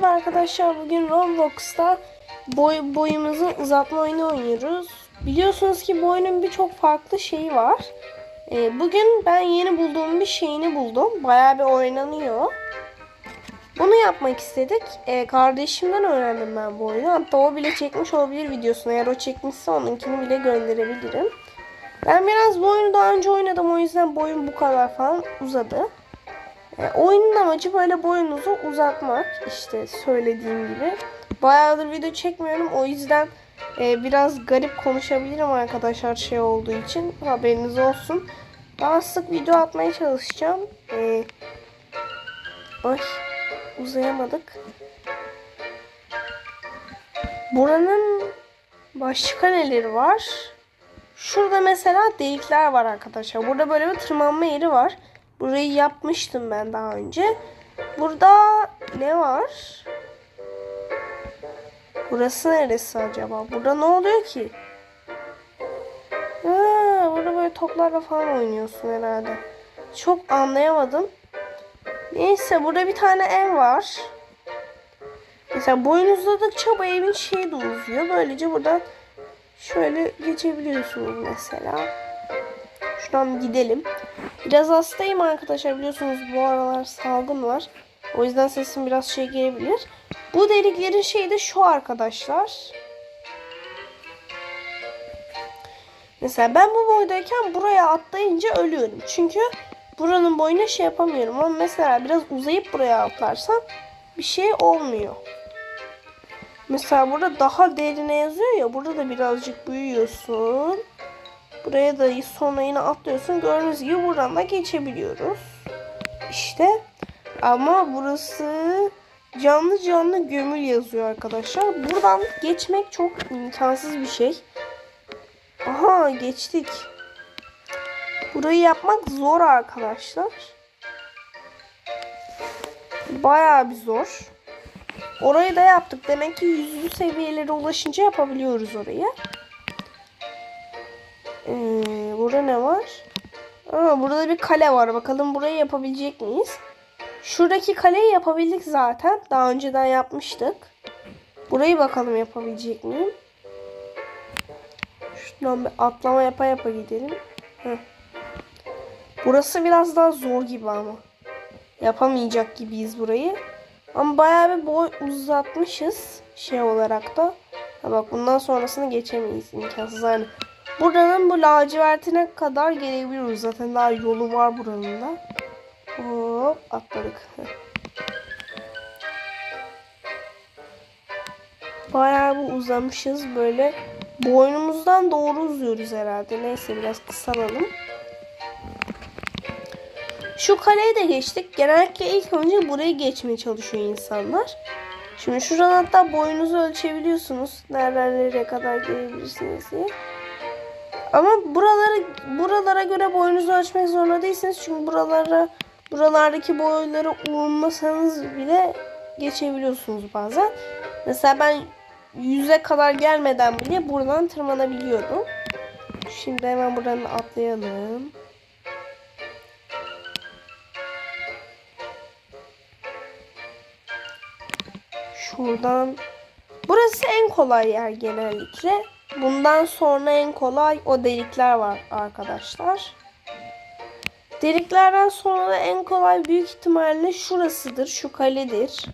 Merhaba arkadaşlar bugün Roblox'ta boy, boyumuzu uzatma oyunu oynuyoruz. Biliyorsunuz ki bu oyunun birçok farklı şeyi var. Ee, bugün ben yeni bulduğum bir şeyini buldum. Bayağı bir oynanıyor. Bunu yapmak istedik. Ee, kardeşimden öğrendim ben bu oyunu. Hatta o bile çekmiş olabilir videosunu. Eğer o çekmişse onunkini bile gönderebilirim. Ben biraz bu oyunu daha önce oynadım. O yüzden boyum bu kadar falan uzadı. E, oyunun amacı böyle boyunuzu uzatmak. işte söylediğim gibi. Bayağıdır video çekmiyorum. O yüzden e, biraz garip konuşabilirim arkadaşlar şey olduğu için. Haberiniz olsun. Daha sık video atmaya çalışacağım. E, ay uzayamadık. Buranın başka neleri var? Şurada mesela delikler var arkadaşlar. Burada böyle bir tırmanma yeri var. Burayı yapmıştım ben daha önce. Burada ne var? Burası neresi acaba? Burada ne oluyor ki? Ha, burada böyle toplarla falan oynuyorsun herhalde. Çok anlayamadım. Neyse burada bir tane ev var. Mesela boyun uzadıkça bu evin şeyi de uzuyor. Böylece buradan şöyle geçebiliyorsunuz mesela. Şuradan gidelim. Biraz hastayım arkadaşlar biliyorsunuz bu aralar salgın var. O yüzden sesim biraz şey gelebilir. Bu deliklerin şeyi de şu arkadaşlar. Mesela ben bu boydayken buraya atlayınca ölüyorum. Çünkü buranın boyuna şey yapamıyorum. Ama mesela biraz uzayıp buraya atlarsam bir şey olmuyor. Mesela burada daha derine yazıyor ya. Burada da birazcık büyüyorsun. Buraya da sonra yine atlıyorsun. Gördüğünüz gibi buradan da geçebiliyoruz. İşte ama burası canlı canlı gömül yazıyor arkadaşlar. Buradan geçmek çok imkansız bir şey. Aha geçtik. Burayı yapmak zor arkadaşlar. Bayağı bir zor. Orayı da yaptık. Demek ki yüzlü seviyelere ulaşınca yapabiliyoruz orayı. Burada ne var? Aa, burada bir kale var. Bakalım burayı yapabilecek miyiz? Şuradaki kaleyi yapabildik zaten. Daha önceden yapmıştık. Burayı bakalım yapabilecek miyim? Şuradan bir atlama yapa yapa gidelim. Heh. Burası biraz daha zor gibi ama. Yapamayacak gibiyiz burayı. Ama bayağı bir boy uzatmışız. Şey olarak da. Ha bak bundan sonrasını geçemeyiz. imkansız yani. Buranın bu lacivertine kadar gelebiliyoruz. Zaten daha yolu var buranın da. Hop atladık. Bayağı bir uzamışız böyle. Boynumuzdan doğru uzuyoruz herhalde. Neyse biraz kısalım. Şu kaleyi de geçtik. Genellikle ilk önce burayı geçmeye çalışıyor insanlar. Şimdi şuradan hatta boyunuzu ölçebiliyorsunuz. Nereden nereye kadar gelebilirsiniz diye. Ama buraları buralara göre boyunuzu ölçmek zorunda değilsiniz. Çünkü buralara buralardaki boyları ummasanız bile geçebiliyorsunuz bazen. Mesela ben yüze kadar gelmeden bile buradan tırmanabiliyorum. Şimdi hemen buradan atlayalım. Şuradan. Burası en kolay yer genellikle. Bundan sonra en kolay o delikler var arkadaşlar. Deliklerden sonra en kolay büyük ihtimalle şurasıdır. Şu kaledir.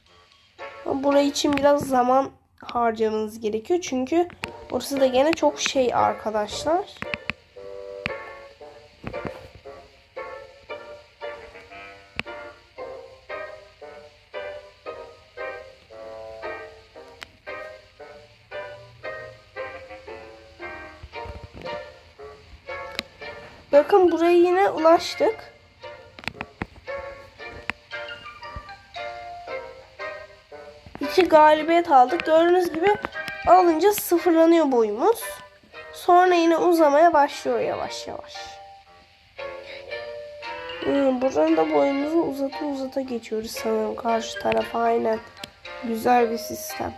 Burayı için biraz zaman harcamanız gerekiyor. Çünkü orası da gene çok şey arkadaşlar. Bakın buraya yine ulaştık. İki galibiyet aldık. Gördüğünüz gibi alınca sıfırlanıyor boyumuz. Sonra yine uzamaya başlıyor yavaş yavaş. Hmm, buradan da boyumuzu uzata uzata geçiyoruz sanırım karşı tarafa aynen. Güzel bir sistem.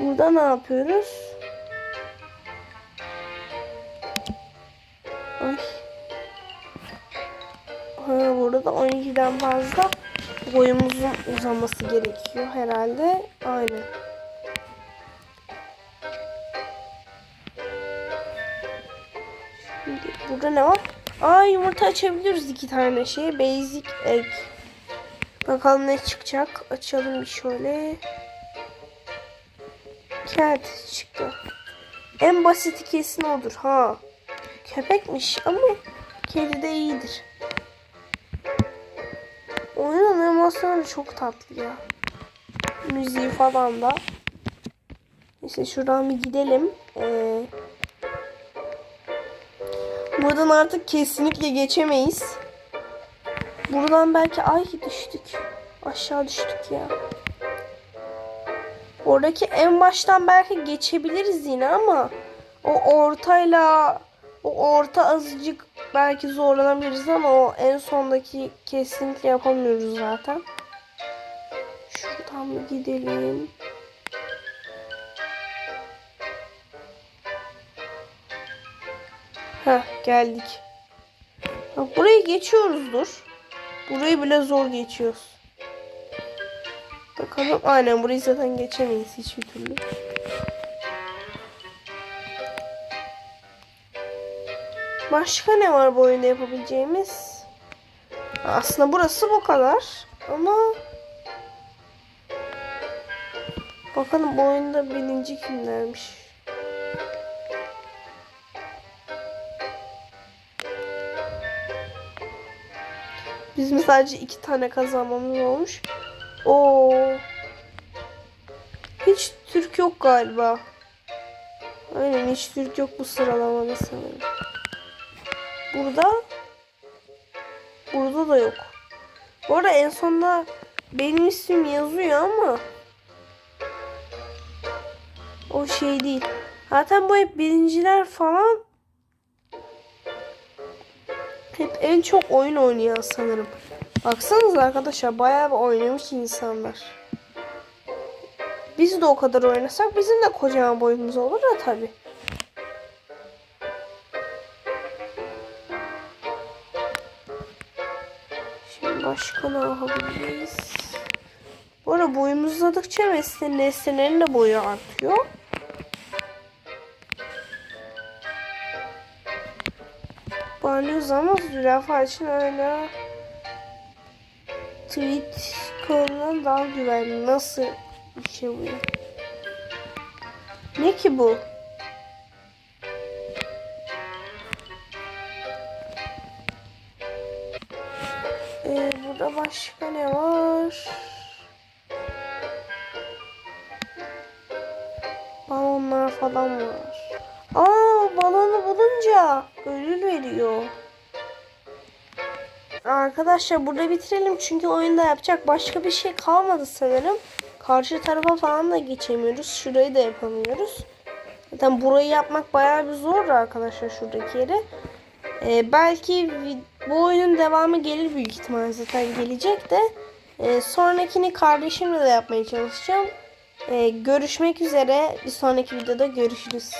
Burada ne yapıyoruz? Ay. Ha, burada. 12'den fazla boyumuzun uzaması gerekiyor herhalde. Aynen. Şimdi burada ne var? Aa yumurta açabiliyoruz iki tane şey. Basic egg. Bakalım ne çıkacak. Açalım bir şöyle. Cat çıktı. En basiti kesin odur ha. Köpekmiş ama kedi de iyidir. Oyunun animasyonu çok tatlı ya. Müziği falan da. İşte şuradan bir gidelim. Ee, buradan artık kesinlikle geçemeyiz. Buradan belki ay düştük. Aşağı düştük ya. Oradaki en baştan belki geçebiliriz yine ama o ortayla o orta azıcık belki zorlanabiliriz ama o en sondaki kesinlikle yapamıyoruz zaten. Şuradan bir gidelim. Heh geldik. Bak burayı geçiyoruzdur. Burayı bile zor geçiyoruz. Bakalım aynen burayı zaten geçemeyiz hiçbir türlü. Başka ne var bu oyunda yapabileceğimiz? Aslında burası bu kadar. Ama bakalım bu oyunda birinci kimlermiş? Bizim sadece iki tane kazanmamız olmuş. Oo. Hiç Türk yok galiba. Aynen hiç Türk yok bu sıralamada sanırım. Burada burada da yok. Bu arada en sonunda benim ismim yazıyor ama o şey değil. Zaten bu hep birinciler falan hep en çok oyun oynayan sanırım. Baksanıza arkadaşlar bayağı bir oynamış insanlar. Biz de o kadar oynasak bizim de kocaman boyumuz olur da tabi. Şimdi başka ne yapabiliriz? Bu arada boyumuz uzadıkça nesne, nesnelerin de boyu artıyor. Balyoz ama zürafa için öyle tweet konudan daha güvenli. Nasıl bir şey bu? Ne ki bu? Başka ne var? Balonlar falan var. Aa balonu bulunca ödül veriyor. Arkadaşlar burada bitirelim çünkü oyunda yapacak başka bir şey kalmadı sanırım. Karşı tarafa falan da geçemiyoruz. Şurayı da yapamıyoruz. Zaten burayı yapmak bayağı bir zor arkadaşlar şuradaki yeri. Ee, belki bu oyunun devamı gelir büyük ihtimal zaten gelecek de. Ee, sonrakini kardeşimle de yapmaya çalışacağım. Ee, görüşmek üzere. Bir sonraki videoda görüşürüz.